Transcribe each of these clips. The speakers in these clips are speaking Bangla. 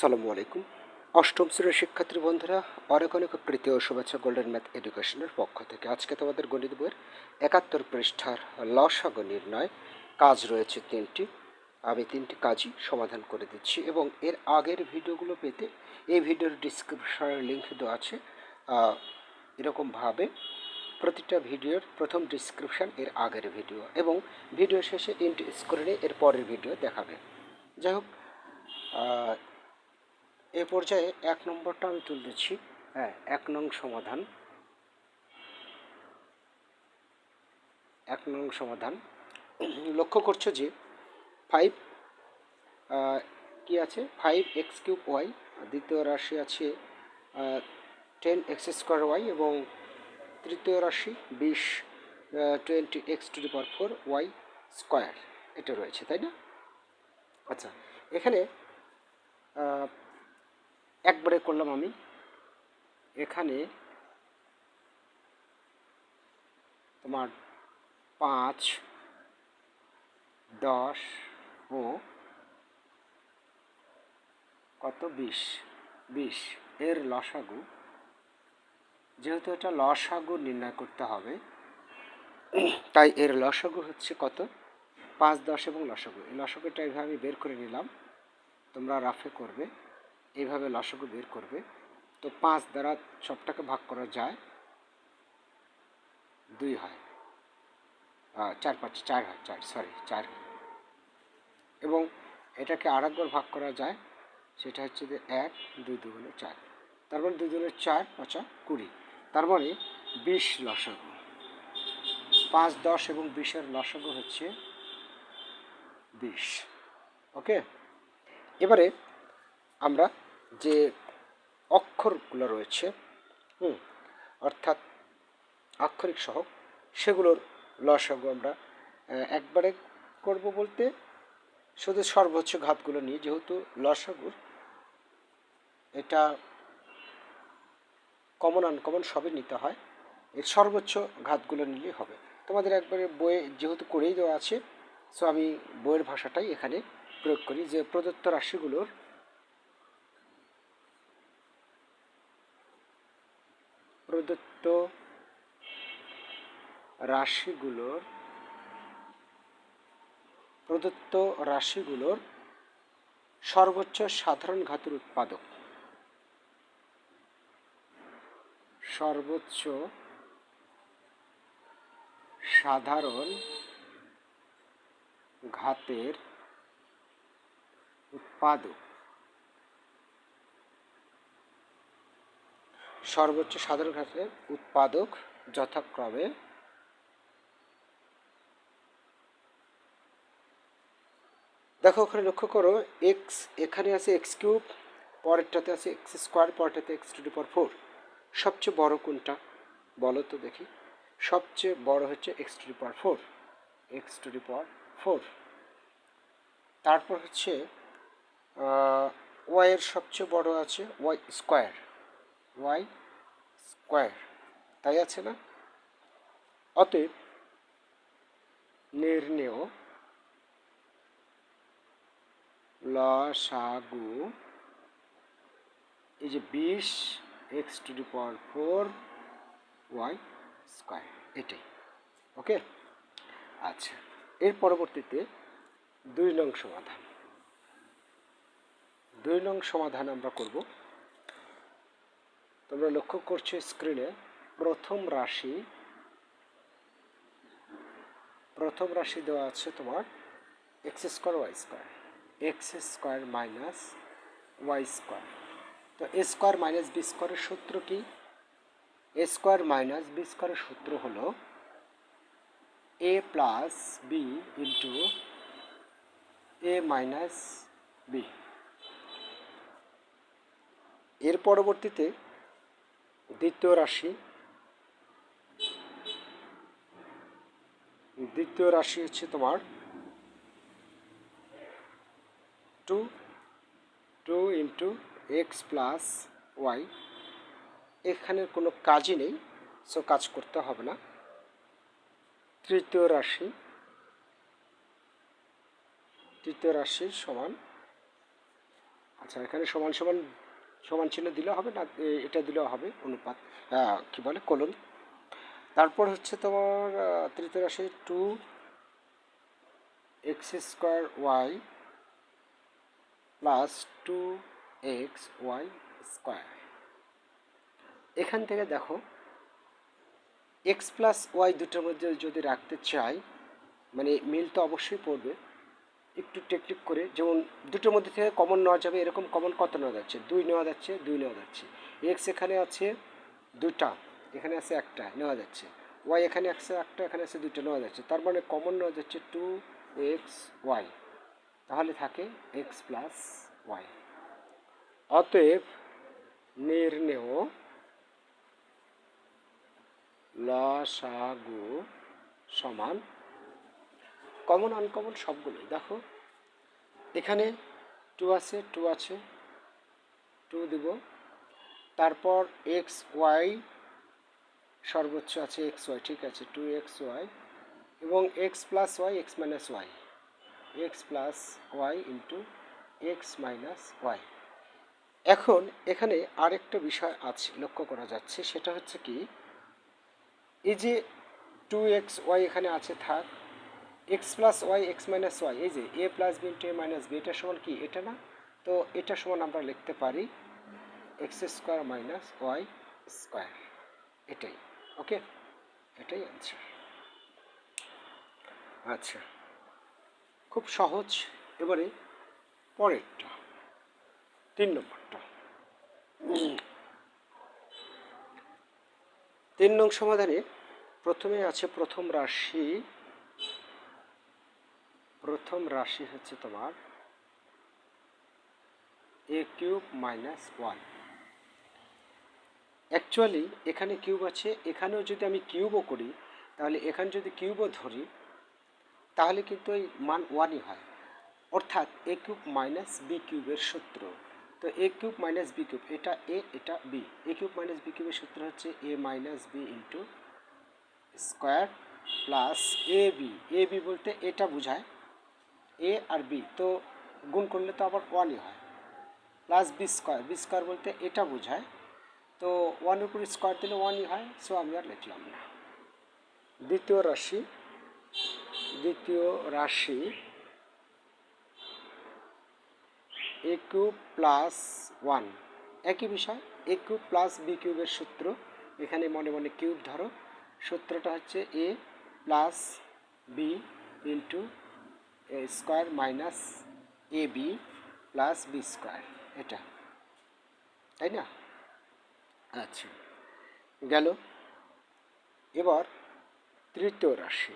সালামু আলাইকুম। অষ্টম শ্রেণির শিক্ষার্থী বন্ধুরা, অনেক অনেক প্রীতি ও শুভেচ্ছা গোল্ডেন ম্যাথ এডুকেশনের পক্ষ থেকে আজকে তোমাদের গণিত বইয়ের একাত্তর পৃষ্ঠার লসাগু নির্ণয়। কাজ রয়েছে তিনটি। আমি তিনটি কাজই সমাধান করে দিচ্ছি এবং এর আগের ভিডিওগুলো পেতে এই ভিডিওর ডিসক্রিপশনের লিঙ্ক দেওয়া আছে। এরকমভাবে প্রতিটা ভিডিওর প্রথম ডিসক্রিপশন এর আগের ভিডিও এবং ভিডিও শেষে ইন্ট স্ক্রিনে এর পরের ভিডিও দেখাবে। যাই হোক এ পর্যায়ে এক নম্বরটা আমি তুলতেছি হ্যাঁ এক নং সমাধান। এক নং সমাধান। লক্ষ্য করছ যে ফাইভ কি আছে? ফাইভ এক্স কিউব ওয়াই দ্বিতীয় রাশি আছে টেন এক্স স্কোয়ার ওয়াই এবং তৃতীয় রাশি বিশ twenty X to the four Y square এটা রয়েছে, তাই না? আচ্ছা এখানে একবারে করলাম আমি। এখানে তোমার পাঁচ, দশ, ও, কত? বিশ। বিশ। এর লসাগু। যেহেতু এটা লসাগু নির্ণয় করতে হবে, তাই এর লসাগু হচ্ছে কত? পাঁচ, দশ এবং লসাগু। এই লসাগুটা এইভাবে আমি বের করে নিলাম। তোমরা রাফে করবে। এইভাবে লসাগু বের করবে। তো পাঁচ দ্বারা সবটাকে ভাগ করা যায়। দুই হয়। চার পাঁচ, চার হয়, চার সরি চার হয়। এবং এটাকে আরেকবার ভাগ করা যায়, সেটা হচ্ছে যে এক, দুই দুগুণে চার। তার মানে দুই দুগুণে চার, পাঁচা কুড়ি। তার মানে বিশ লসাগু। পাঁচ, দশ এবং বিশের লসাগু হচ্ছে বিশ। ওকে? এবারে আমরা যে অক্ষরগুলো রয়েছে, হুম, অর্থাৎ আক্ষরিক সহ, সেগুলোর লসাগু আমরা একবারে করব বলতে শুধু সর্বোচ্চ ঘাতগুলো নিয়ে, যেহেতু লসাগুর এটা কমন আনকমন সবই নিতে হয়, এর সর্বোচ্চ ঘাতগুলো নিলেই হবে। তোমাদের একবারে বইয়ে যেহেতু করেই দেওয়া আছে সো আমি বইয়ের ভাষাটাই এখানে প্রয়োগ করি যে প্রদত্ত রাশিগুলোর প্রদত্ত রাশিগুলোর প্রদত্ত রাশিগুলোর সর্বোচ্চ সাধারণ ঘাতের উৎপাদক। সর্বোচ্চ সাধারণ ঘাতের উৎপাদক। সর্বোচ্চ সাধারণ ঘাতের উৎপাদক যথাক্রমে দেখো, ওখানে লক্ষ্য করো এক্স এখানে আছে এক্স কিউব পরেরটাতে আছে এক্স স্কোয়ার পরেরটাতে এক্স টু পাওয়ার ফোর সবচেয়ে বড় কোনটা? বলো তো দেখি। সবচেয়ে বড় হচ্ছে X to power four X to power four তারপর হচ্ছে ওয়াইয়ের সবচেয়ে বড় আছে ওয়াই স্কোয়ার ওয়াই স্কোয়ার, তাই আছে না? অতএব নির্ণেয় লসাগু এই যে বিশ X to the power four Y square এটাই ওকে আচ্ছা এর পরবর্তীতে দুই নং সমাধান। দুই নং সমাধান আমরা করব তোমরা লক্ষ্য করছ স্ক্রিনে, প্রথম রাশি প্রথম রাশি দেওয়া আছে তোমার X square, Y square. X square minus Y square. তো এ স্কোয়ার মাইনাস বি স্কোয়ারের সূত্র কি? এ স্কোয়ার মাইনাস বি স্কোয়ারের সূত্র হলো A plus B into A minus B. এর পরবর্তীতে দ্বিতীয় রাশি। দ্বিতীয় রাশি হচ্ছে তোমার two two into X plus Y এখানে কোনো কাজই নেই সো কাজ করতে হবে না। তৃতীয় রাশি। তৃতীয় রাশির সমান আচ্ছা এখানে সমান সমান সমান চিহ্ন দিলেও হবে না এটা দিলেও হবে অনুপাত কি বলে, কলন। তারপর হচ্ছে তোমার তৃতীয় রাশি two X square Y plus two X Y square এখান থেকে দেখো এক্স প্লাস ওয়াই দুটোর মধ্যে যদি রাখতে চাই মানে মিল তো অবশ্যই পড়বে একটু টেকনিক করে, যেমন দুটোর মধ্যে থেকে কমন নেওয়া যাবে, এরকম কমন কত নেওয়া যাচ্ছে? দুই নেওয়া যাচ্ছে, দুই নেওয়া যাচ্ছে। এক্স এখানে আছে দুটা, এখানে আছে একটা, নেওয়া যাচ্ছে। ওয়াই এখানে আছে একটা, এখানে আছে দুটো, নেওয়া যাচ্ছে। তার মানে কমন নেওয়া যাচ্ছে টু এক্স ওয়াই তাহলে থাকে এক্স প্লাস ওয়াই অতএব নির্ণেয় লসাগু সমান কমন আনকমন সবগুলোই। দেখো, এখানে টু আছে টু আছে টু দিব। তারপর এক্স ওয়াই সর্বোচ্চ আছে এক্স ওয়াই ঠিক আছে টু এক্স ওয়াই এবং X plus Y X minus Y X plus Y into X minus Y এখন এখানে আরেকটা বিষয় আছে, লক্ষ্য করা যাচ্ছে, সেটা হচ্ছে কি, এই যে টু এক্স ওয়াই এখানে আছে, থাক X plus Y X minus Y এই যে A plus B into A minus B এটা সমান কি? এটা না? তো এটা সমান আমরা লিখতে পারি X square minus Y square এটাই ওকে এটাই আনসার আচ্ছা খুব সহজ। এবারে পরেরটা, তিন নম্বরটা। তিন নং সমাধানে প্রথমে আছে প্রথম রাশি প্রথম রাশি হচ্ছে তোমার A cube minus one. Actually এখানে কিউব আছে, এখানেও যদি আমি কিউবও করি, তাহলে এখানে যদি কিউবও ধরি, তাহলে কিন্তু এই মান ওয়ানই হয়। অর্থাৎ এ কিউব মাইনাস বি কিউবের সূত্র। তো A cube minus B cube, এটা এ, এটা B. A cube minus B কিউবের সূত্র হচ্ছে A minus B into square plus A B. A B বলতে এটা বোঝায় এ আর বি তো গুণ করলে তো আবার ওয়ানই হয়। Plus B square B square বলতে এটা বোঝায়, তো ওয়ানের উপর স্কোয়ার দিলে ওয়ানই হয় সো আমি আর লিখলাম না। দ্বিতীয় রাশি দ্বিতীয় রাশি এ কিউব প্লাস ওয়ান একই বিষয় এ কিউব প্লাস বি কিউবের সূত্র, এখানে মনে মনে কিউব ধরো, সূত্রটা হচ্ছে A plus B into square minus A B plus B square, এটা। তাই না? আচ্ছা গেল। এবার তৃতীয় রাশি।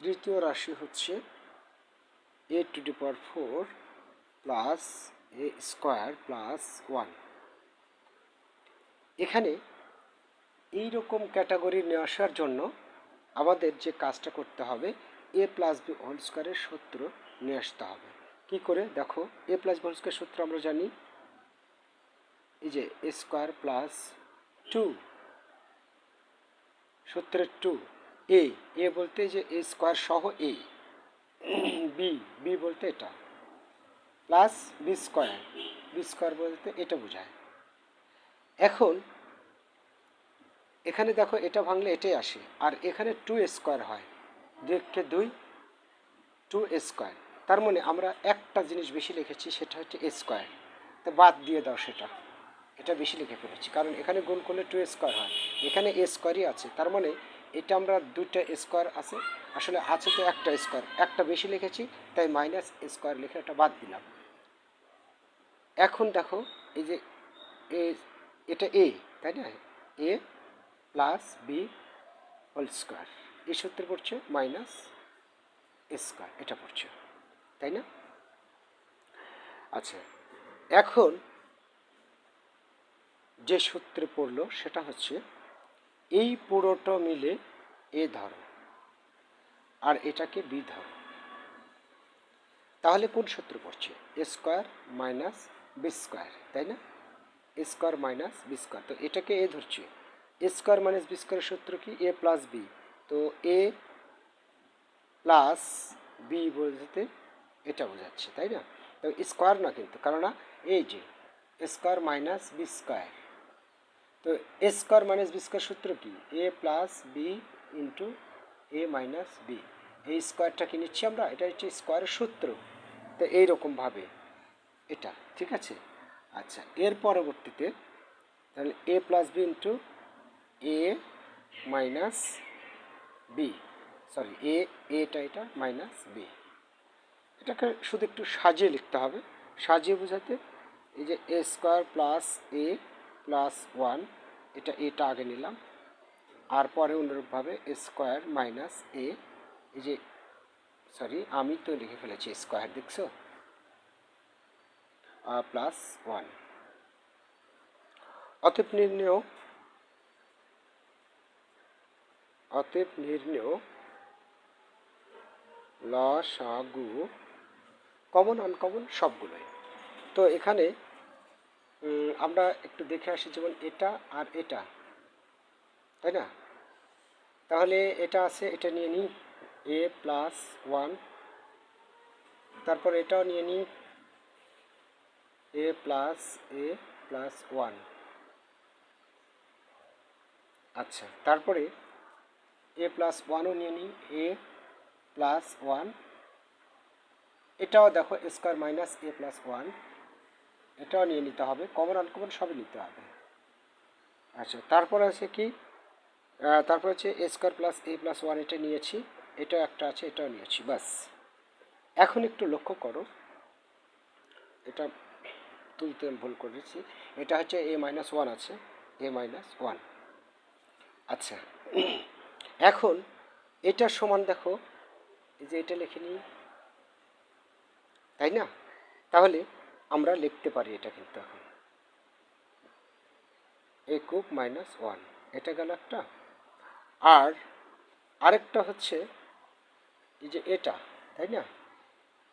তৃতীয় রাশি হচ্ছে A to the power four plus A square plus one এখানে এই রকম ক্যাটাগরি নিয়ে আসার জন্য আমাদের যে কাজটা করতে হবে এ প্লাস বি হোল স্কোয়ারের সূত্র নিয়ে আসতে হবে। কি করে? দেখো A plus B whole square সূত্র আমরা জানি, এই যে এ স্কোয়ার প্লাস টু সূত্রের টু এ এ বলতে যে এ স্কোয়ার সহ এ বি বি বলতে এটা plus B square B square বলতে এটা বোঝায়। এখন এখানে দেখো এটা ভাঙলে এটাই আসে, আর এখানে টু স্কোয়ার হয়। দুইকে দুই টু স্কোয়ার তার মানে আমরা একটা জিনিস বেশি লিখেছি, সেটা হচ্ছে স্কোয়ার তো বাদ দিয়ে দাও সেটা। এটা বেশি লিখে ফেলেছি, কারণ এখানে গুণ করলে টু স্কোয়ার হয়। এখানে এ স্কোয়ারই আছে, তার মানে এটা আমরা দুইটা স্কোয়ার আছে। আসলে আছে তো একটা স্কোয়ার একটা বেশি লিখেছি, তাই মাইনাস স্কোয়ার লিখে এটা বাদ দিলাম। এখন দেখো, এই যে এটা এ তাই না? A plus B whole square. এই সূত্রে পড়ছে মাইনাস স্কোয়ার, এটা পড়ছে, তাই না? আচ্ছা এখন যে সূত্রে পড়ল সেটা হচ্ছে এই পুরোটা মিলে এ ধরো আর এটাকে বি ধরো। তাহলে কোন সূত্র পড়ছে? A square minus B square, তাই না? স্কোয়ার মাইনাস বি স্কোয়ার, তো এটাকে এ ধরছে। এ স্কোয়ার মাইনাস বি স্কোয়ারের সূত্র কি? A plus B. তো এ প্লাস বি বলতে এটা বোঝাচ্ছে, তাই না? তো স্কোয়ার না কিন্তু, কেননা এই যে স্কোয়ার মাইনাস বি স্কোয়ার, তো A square minus B square সূত্র কি? A plus B into A minus B. এই স্কোয়ারটাকে নিচ্ছি আমরা? এটা হচ্ছে স্কোয়ারের সূত্র। তো এইরকমভাবে এটা, ঠিক আছে? আচ্ছা এর পরবর্তীতে তাহলে A plus B into A minus B sorry A এটা এটা মাইনাস বি এটাকে শুধু একটু সাজিয়ে লিখতে হবে। সাজিয়ে বোঝাতে এই যে A square plus A plus one এটা এটা আগে নিলাম। আর পরে অনুরূপভাবে স্কোয়ার মাইনাস এ এই যে সরি আমি তো লিখে ফেলেছি স্কোয়ার দেখছ? প্লাস ওয়ান অতএব নির্ণয় অতএব নির্ণয়। লসাগু কমন, আনকমন সবগুলোই। তো এখানে আমরা একটু দেখে আসি যেমন এটা আর এটা। তাই না? তাহলে এটা আছে, এটা নিয়ে নিই। A plus one. তারপর এটাও নিয়ে নিই। A plus A plus one. আচ্ছা তারপরে এ প্লাস ওয়ানও নিয়ে নিই এ প্লাস ওয়ান এটাও দেখো square minus A plus one এটাও নিয়ে নিতে হবে কমন আনকমন সবই নিতে হবে। আচ্ছা তারপর আছে কি? তারপর হচ্ছে A square plus A plus one এটা নিয়েছি, এটাও একটা আছে, এটাও নিয়েছি বাস এখন একটু লক্ষ্য করো, এটা তুলতে ভুল করেছি, এটা হচ্ছে এ মাইনাস ওয়ান আছে এ মাইনাস ওয়ান আচ্ছা এখন এটার সমান দেখো, এই যে এটা লিখে নিই। তাই না? তাহলে আমরা লিখতে পারি এটা কিন্তু এখন। এ কুব মাইনাস ওয়ান এটা গেল একটা। আর আরেকটা হচ্ছে এই যে এটা, তাই না?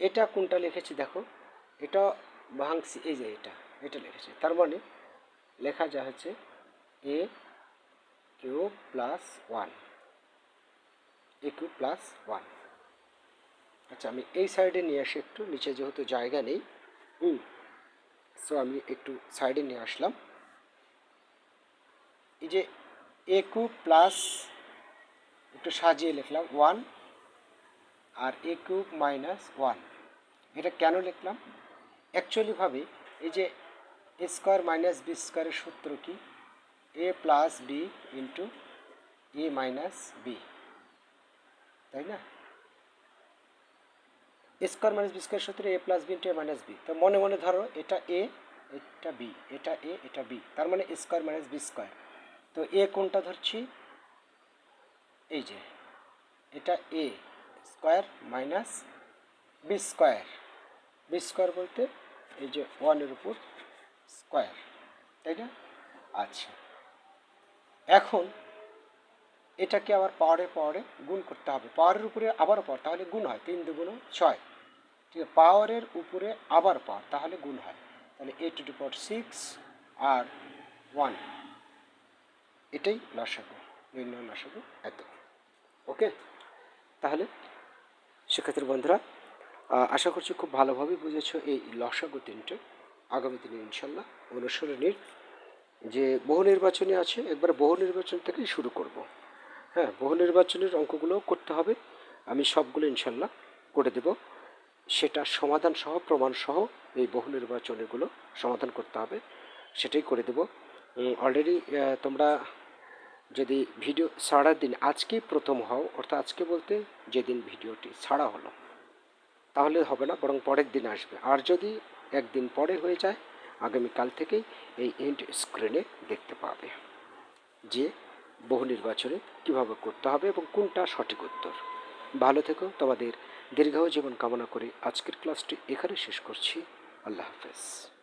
এটা কোনটা লিখেছি দেখো? এটা ভাঙছি, এই যে এটা এটা লিখেছি। তার মানে লেখা যা হচ্ছে A cube plus one A cube plus one আচ্ছা আমি এই সাইডে নিয়ে আসি একটু, নিচে যেহেতু জায়গা নেই। হুম। সো আমি একটু সাইডে নিয়ে আসলাম। এই যে এ কিউব প্লাস একটু সাজিয়ে লিখলাম ওয়ান আর এ মাইনাস ওয়ান এটা কেন লিখলাম? অ্যাকচুয়ালিভাবে এই যে এ স্কোয়ার মাইনাস বি স্কোয়ারের সূত্র কি? A plus B into A minus B তাই না? A square minus B square সূত্রে A plus B into A minus B. তো মনে মনে ধরো, এটা এ, এটা বি, এটা এ, এটা বি। তার মানে A square minus B square. তো এ কোনটা ধরছি? এই যে, এটা A square minus B square. B square বলতে এই যে ওয়ানের উপর স্কোয়ার, তাই না? আচ্ছা। এখন এটাকে আবার পাওয়ারে পাওয়ারে গুণ করতে হবে। পাওয়ারের উপরে আবারও পাওয়ার, তাহলে গুণ হয় তিন দুগুণ ছয়। ঠিক আছে, পাওয়ারের উপরে আবার পাওয়ার, তাহলে গুণ হয়। তাহলে A two to power six R one এটাই লসাগু নির্ণয় লসাগু এত। ওকে তাহলে শিক্ষার্থীর বন্ধুরা আশা করছি খুব ভালোভাবে বুঝেছ এই লসাগু তিনটে। আগামী দিনে ইনশাল্লাহ অনুসরণের যে বহু নির্বাচনী আছে, একবার বহু নির্বাচন থেকেই শুরু করব। হ্যাঁ বহু নির্বাচনের অঙ্কগুলোও করতে হবে। আমি সবগুলো ইনশাল্লাহ করে দেব। সেটা সমাধান সহ, প্রমাণ সহ এই বহু নির্বাচনীগুলো সমাধান করতে হবে। সেটাই করে দেব। অলরেডি তোমরা যদি ভিডিও ছাড়ার দিন আজকেই প্রথম হও, অর্থাৎ আজকে বলতে যেদিন ভিডিওটি ছাড়া হলো, তাহলে হবে না, বরং পরের দিন আসবে। আর যদি একদিন পরে হয়ে যায়, আগামীকাল থেকেই এই এন্ড স্ক্রিনে দেখতে পাবে যে বহু নির্বাচনে কীভাবে করতে হবে এবং কোনটা সঠিক উত্তর। ভালো থেকো, তোমাদের দীর্ঘ জীবন কামনা করে আজকের ক্লাসটি এখানে শেষ করছি। আল্লাহ হাফেজ।